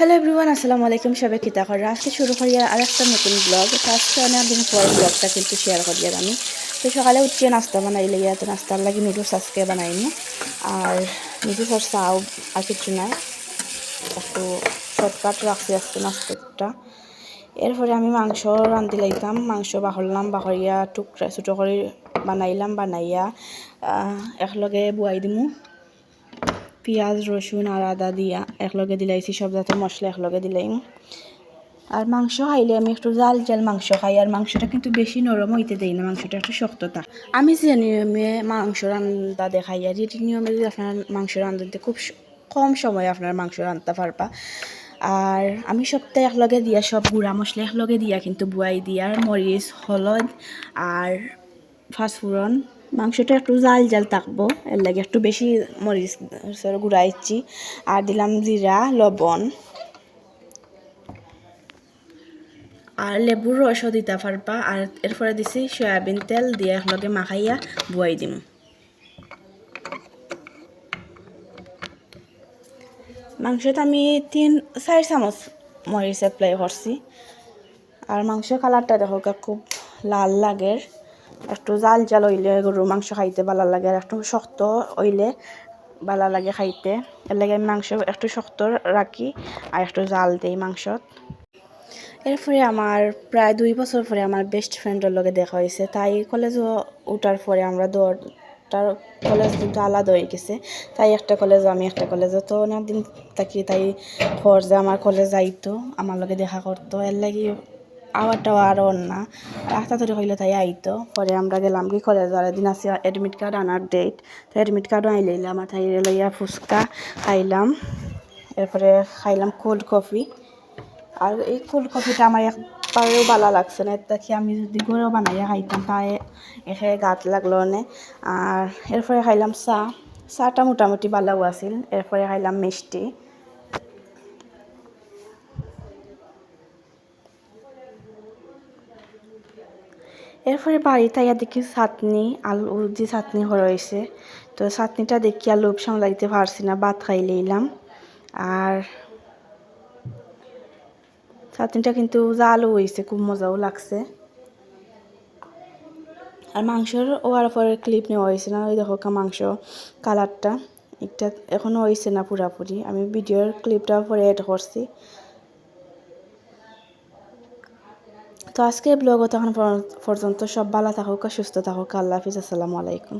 Hello everyone আসসালামু আলাইকুম, সবাই কিতা করে আজকে শুরু করি আর একটা নতুন ব্লগ আজকে অনেকদিন পর ব্লগটা কিন্তু শেয়ার করি আমি। তো সকালে উঠিয়ে নাস্তা বানাইলে ইয়া তো নাস্তার লাগে নুডলস আজকে বানাইনি। আর নুডলস আর চাও আর কিছু নাই। একটু শর্টকাট রাখছি আজকে নাস্তাটা। এরপরে আমি মাংস রান্ধি লাইতাম মাংস বাহরলাম, বাহরিয়া টুকরা ছোটো করে বানাইলাম, বানাইয়া একলগে বুয়াই দিমু। পেঁয়াজ, রসুন আর আদা দিয়া একলগে দিলাইছি, সব জাতের মশলা একলগে দিলাইম। আর মাংস খাইলে আমি একটু জাল জাল মাংস খাই, আর মাংসটা কিন্তু বেশি নরম হইতে দেই না, মাংসটা একটু শক্ত থাক আমি যে নিয়মে মাংস রান্না দেখাই, আর এটি নিয়মে যদি আপনার মাংস রান্ধতে খুব কম সময় আপনার মাংস রান্ধতে পারবা। আর আমি সপ্তাহে একলগে দিয়া সব গুঁড়া মশলা একলগে দিয়া কিন্তু বুয়াই দিয়া মরিচ, হলদ আর ফাঁসফোড়ন মাংসটা একটু জাল জাল থাকব, এর লাগে একটু বেশি মরিচ গুঁড়াইছি আর দিলাম জিরা, লবণ। আর লেবুর রসও দিতে পারবা, আর এরপরে দিছি সয়াবিন তেল দিয়ে একলগে মাখাইয়া বুয়াই দিম। মাংসত আমি তিন, চার চামচ মরিচ এপ্লাই করছি। আর মাংস কালারটা দেখো খুব লাল লাগে একটু জাল জাল হইলে গরুর মাংস খাইতে ভালো লাগে, আর একটু শক্ত হইলে ভালো লাগে খাইতে। এর লাগে আমি মাংস একটু শক্ত রাখি আর একটু জাল দিই মাংসত। এরপরে আমার প্রায় দুই বছর পরে আমার বেস্ট ফ্রেন্ডের লগে দেখা হয়েছে তাই কলেজও উঠার পরে আমরা দৌড়টার কলেজ কিন্তু আলাদা হয়ে গেছে। তাই একটা কলেজ আমি একটা কলেজে তো অনেকদিন থাকি, তাই খর যে আমার কলেজ যাইতো, আমার লগে দেখা করতো। এর লাগি আওয়ার টাওয়ার আর না রাস্তা ধরে হইলে তাই আইতো। পরে আমরা গেলাম কি কলেজ আর দিন আছে অ্যাডমিট কার্ড আনার ডেট তো অ্যাডমিট কার্ডও আইলে আমার তাই লইয়া ফুচকা খাইলাম। এরপরে খাইলাম কোল্ড কফি আর এই কোল্ড কফিটা আমার একবারেও ভালো লাগছে না। দেখি আমি যদি ঘরেও বানাইয়া খাইতাম তাই এখানে গাত লাগল না। আর এরপরে খাইলাম চা। চাটা মোটামুটি ভালো আছিল। এরপরে খাইলাম মিষ্টি। এরপরে বাড়িতে আইয়া দেখি চাটনি, আলু, যে চাটনি হয়েছে তো চাটনিটা দেখি আর লোভ সামলাইতে পারছি না, ভাত খাই লইলাম। আর চাটনিটা কিন্তু জালও হয়েছে খুব মজাও লাগছে। আর মাংসর ওয়ার পরে ক্লিপ নেওয়া হয়েছে না, ওই দেখো মাংস কালারটা একটা এখনও হয়েছে না পুরাপুরি। আমি ভিডিওর ক্লিপটা পরে এড করছি। তো আজকে ব্লগ তখন পর্যন্ত সব ভালো থাকুক সুস্থ থাকুক। আল্লাহ হাফিজ। আসসালামু আলাইকুম।